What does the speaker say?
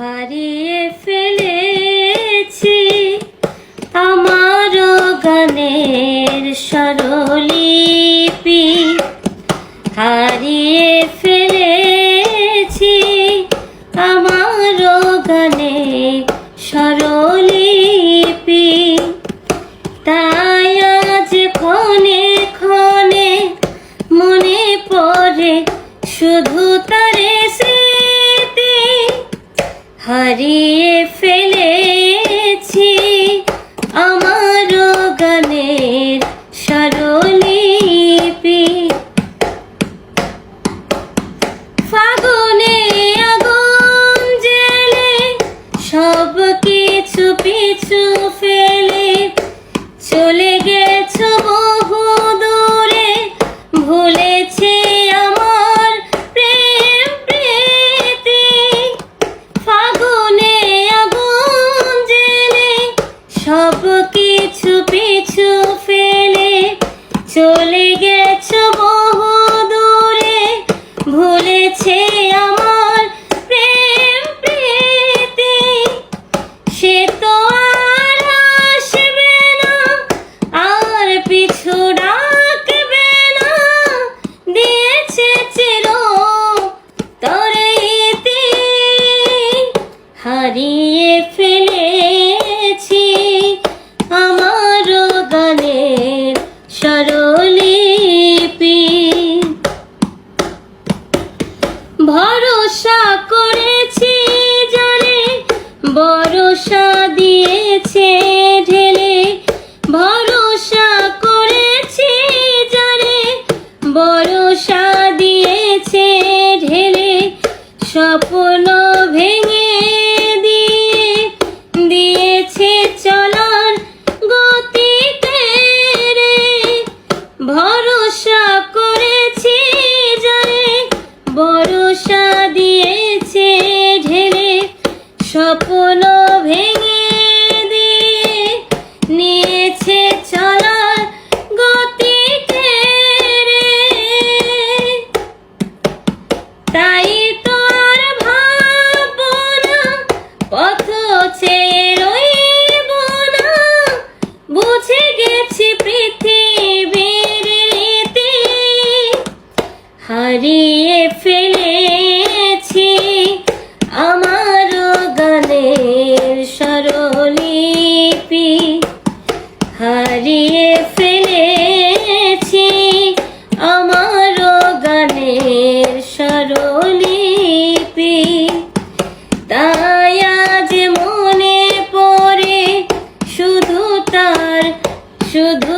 হারিয়ে ফেলেছি আমার গানের স্বরলিপি। হারিয়ে ফেলেছি আমার গানে স্বরলিপি। হারিয়ে ফেলেছি আমার গানের স্বরলিপি। ফাগুনে আগুন জেলে সব কিছু পিছু ফেলে ভুলেছে আমার প্রেম প্রীতি। সে তো আর আসবে না, আর পিছু ডাকবে না। দিয়েছে চির তরে হারিয়ে ভরসা করেছি জানে ভরসা দিয়েছে ঢেলে। ভরসা করেছি জানে ভরসা দিয়েছে ঢেলে। স্বপ্ন ভেঙে স্বপ্ন ভেঙে দিয়ে নিয়েছে চলার গতিকে তাই তো আর ভাববো না, পথ চেয়ে রইব না। বুঝে গেছি পৃথিবীর রীতি, হারিয়ে ফেলেছি Şu